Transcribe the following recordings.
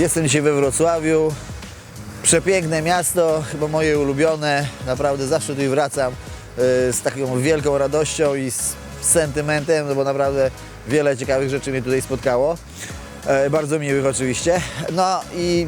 Jestem dzisiaj we Wrocławiu. Przepiękne miasto, chyba moje ulubione. Naprawdę zawsze tutaj wracam y, z taką wielką radością i z sentymentem, no bo naprawdę wiele ciekawych rzeczy mnie tutaj spotkało. E, Bardzo miłych oczywiście. No i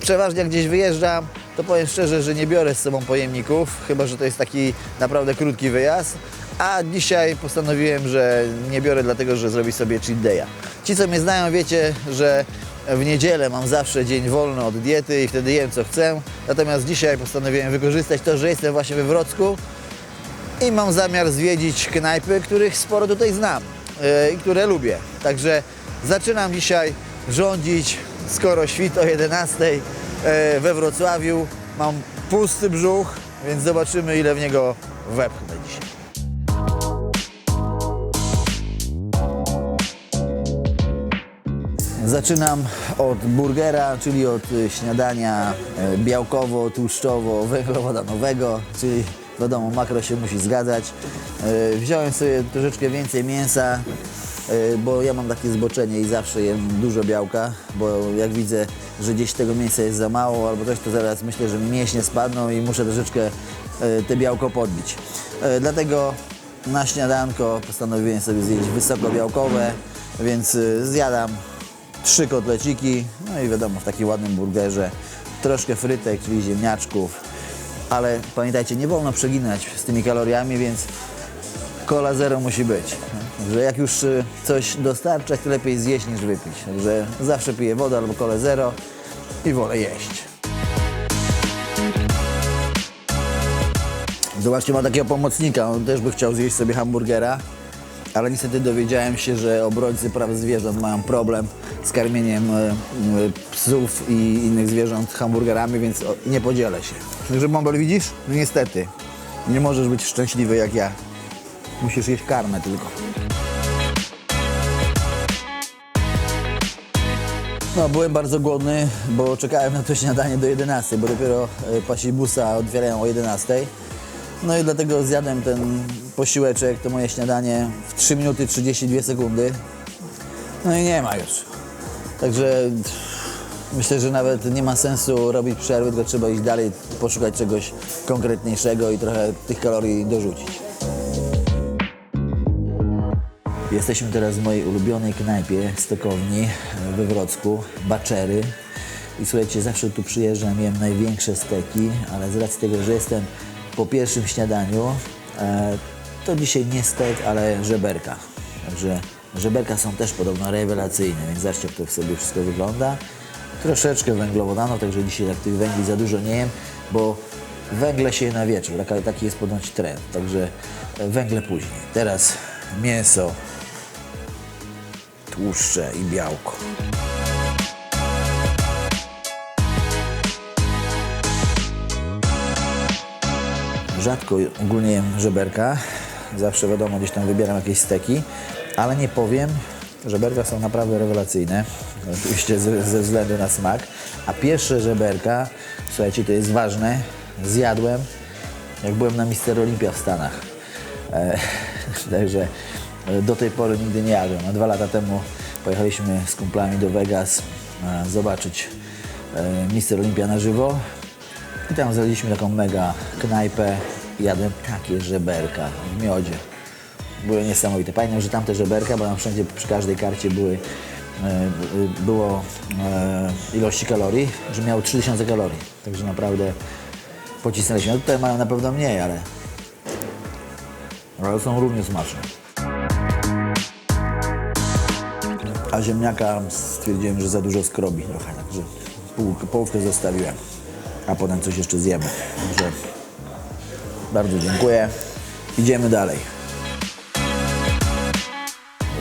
przeważnie jak gdzieś wyjeżdżam, to powiem szczerze, że nie biorę z sobą pojemników, chyba że to jest taki naprawdę krótki wyjazd. A dzisiaj postanowiłem, że nie biorę dlatego, że zrobię sobie cheat day'a. Ci, co mnie znają, wiecie, że w niedzielę mam zawsze dzień wolny od diety i wtedy jem co chcę. Natomiast dzisiaj postanowiłem wykorzystać to, że jestem właśnie we Wrocku i mam zamiar zwiedzić knajpy, których sporo tutaj znam yy, i które lubię. Także zaczynam dzisiaj rządzić, skoro świt o 11 yy, we Wrocławiu. Mam pusty brzuch, więc zobaczymy ile w niego wepchnę dzisiaj. Zaczynam od burgera, czyli od y, śniadania e, białkowo-tłuszczowo-węglowodanowego, czyli wiadomo, makro się musi zgadzać. E, Wziąłem sobie troszeczkę więcej mięsa, e, bo ja mam takie zboczenie i zawsze jem dużo białka, bo jak widzę, że gdzieś tego mięsa jest za mało albo coś, to zaraz myślę, że mi mięśnie spadną i muszę troszeczkę te białko podbić. Dlatego na śniadanko postanowiłem sobie zjeść wysokobiałkowe, więc zjadam trzy kotleciki, no i wiadomo, w takim ładnym burgerze, troszkę frytek, czyli ziemniaczków, ale pamiętajcie, nie wolno przeginać z tymi kaloriami, więc kola zero musi być. Także jak już y, coś dostarczać, to lepiej zjeść niż wypić. Także zawsze piję wodę albo kolę zero i wolę jeść. Zobaczcie, ma takiego pomocnika, on też by chciał zjeść sobie hamburgera, ale niestety dowiedziałem się, że obrońcy praw zwierząt mają problem z karmieniem e, e, psów i innych zwierząt hamburgerami, więc nie podzielę się. Także Bąbel widzisz? No niestety, nie możesz być szczęśliwy jak ja. Musisz jeść karmę tylko. No, byłem bardzo głodny, bo czekałem na to śniadanie do 11, bo dopiero e, pasibusa otwierają o 11. No i dlatego zjadłem ten posiłeczek, to moje śniadanie w 3 minuty 32 sekundy. No i nie ma już. Także myślę, że nawet nie ma sensu robić przerwy, tylko trzeba iść dalej, poszukać czegoś konkretniejszego i trochę tych kalorii dorzucić. Jesteśmy teraz w mojej ulubionej knajpie stokowni we Wrocku, Baczery. I słuchajcie, zawsze tu przyjeżdżam, jem największe steki, ale z racji tego, że jestem po pierwszym śniadaniu, e, to dzisiaj nie stek, ale żeberka. Także żeberka są też podobno rewelacyjne, więc zobaczcie, jak to sobie wszystko wygląda. Troszeczkę węglowodanów, także dzisiaj jak tych węgli za dużo nie jem, bo węgle się je na wieczór, taki jest ponoć trend, także e, węgle później. Teraz mięso, tłuszcze i białko. Rzadko ogólnie jem żeberka. Zawsze wiadomo, gdzieś tam wybieram jakieś steki, ale nie powiem, żeberka są naprawdę rewelacyjne. Oczywiście ze, ze względu na smak. A pierwsze żeberka, słuchajcie, to jest ważne, zjadłem jak byłem na Mister Olimpia w Stanach. E, także e, do tej pory nigdy nie jadłem. Dwa lata temu pojechaliśmy z kumplami do Vegas e, zobaczyć e, Mister Olimpia na żywo. I tam znaleźliśmy taką mega knajpę jadłem takie żeberka w miodzie. Były niesamowite. Pamiętam, że tamte żeberka, bo tam wszędzie przy każdej karcie były, e, e, było e, ilości kalorii, że miały 3000 kalorii. Także naprawdę pocisnęliśmy. No tutaj mają na pewno mniej, ale, ale są równie smaczne. A ziemniaka stwierdziłem, że za dużo skrobi trochę, także połówkę zostawiłem, a potem coś jeszcze zjemy. Także bardzo dziękuję. Idziemy dalej.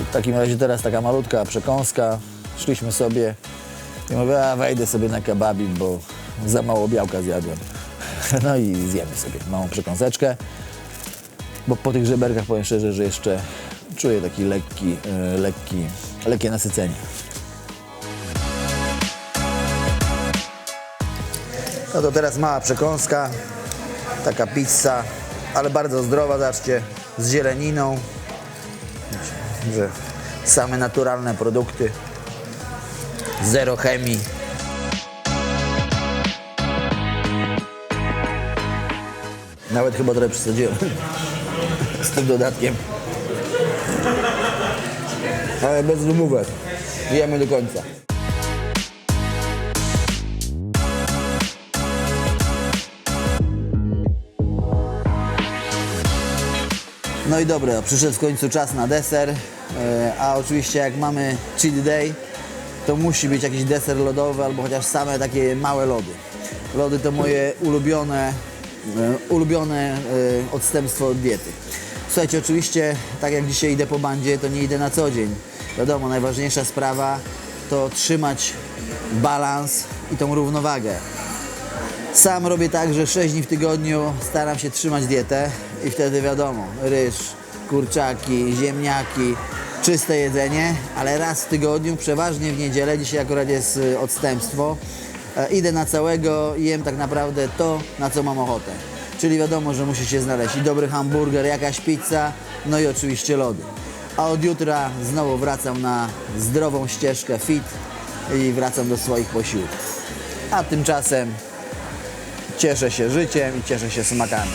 W takim razie teraz taka malutka przekąska. Szliśmy sobie i mówię, a wejdę sobie na kebabik, bo za mało białka zjadłem. No i zjemy sobie małą przekąseczkę. Bo po tych żeberkach powiem szczerze, że jeszcze czuję taki lekki, e, lekki, lekkie nasycenie. No to teraz mała przekąska, taka pizza, ale bardzo zdrowa, zobaczcie, z zieleniną, że same naturalne produkty, zero chemii. Nawet chyba trochę przesadziłem z tym dodatkiem. Ale bez wymówek. Jemy do końca. No i dobra, przyszedł w końcu czas na deser, e, a oczywiście jak mamy cheat day, to musi być jakiś deser lodowy albo chociaż same takie małe lody. Lody to moje ulubione, e, ulubione e, odstępstwo od diety. Słuchajcie, oczywiście tak jak dzisiaj idę po bandzie, to nie idę na co dzień. Wiadomo, najważniejsza sprawa to trzymać balans i tą równowagę. Sam robię tak, że 6 dni w tygodniu staram się trzymać dietę i wtedy wiadomo, ryż, kurczaki, ziemniaki, czyste jedzenie, ale raz w tygodniu, przeważnie w niedzielę, dzisiaj akurat jest y, odstępstwo, e, idę na całego i jem tak naprawdę to, na co mam ochotę. Czyli wiadomo, że musi się znaleźć i dobry hamburger, jakaś pizza, no i oczywiście lody. A od jutra znowu wracam na zdrową ścieżkę fit i wracam do swoich posiłków. A tymczasem Cieszę się życiem i cieszę się smakami.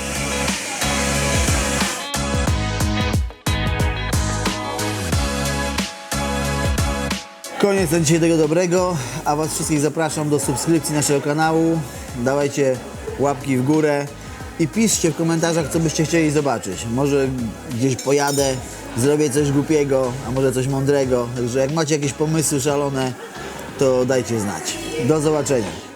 Koniec na dzisiaj tego dobrego, a Was wszystkich zapraszam do subskrypcji naszego kanału. Dawajcie łapki w górę i piszcie w komentarzach, co byście chcieli zobaczyć. Może gdzieś pojadę, zrobię coś głupiego, a może coś mądrego. Także jak macie jakieś pomysły szalone, to dajcie znać. Do zobaczenia.